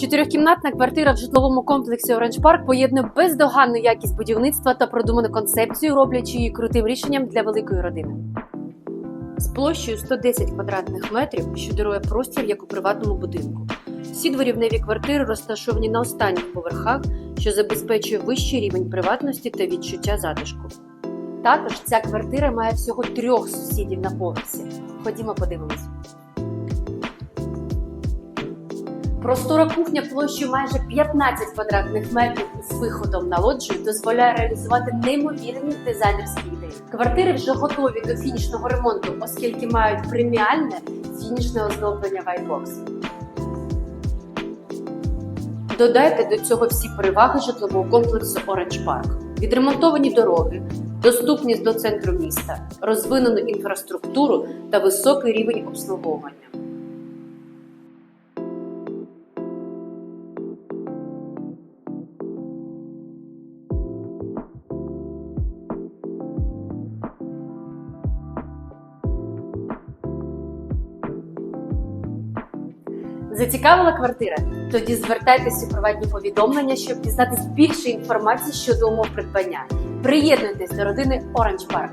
Чотирьохкімнатна квартира в житловому комплексі Оранж Парк поєднує бездоганну якість будівництва та продуману концепцію, роблячи її крутим рішенням для великої родини. З площею 110 квадратних метрів, що дарує простір як у приватному будинку. Всі дворівневі квартири розташовані на останніх поверхах, що забезпечує вищий рівень приватності та відчуття затишку. Також ця квартира має всього трьох сусідів на поверсі. Ходімо подивимось. Простора кухня площею майже 15 квадратних метрів з виходом на лоджію дозволяє реалізувати неймовірні дизайнерські ідеї. Квартири вже готові до фінішного ремонту, оскільки мають преміальне фінішне оздоблення Whitebox. Додайте до цього всі переваги житлового комплексу Orange Park. Відремонтовані дороги, доступність до центру міста, розвинену інфраструктуру та високий рівень обслуговування. Зацікавила квартира? Тоді звертайтеся у приватні повідомлення, щоб дізнатись більше інформації щодо умов придбання. Приєднуйтесь до родини Orange Park.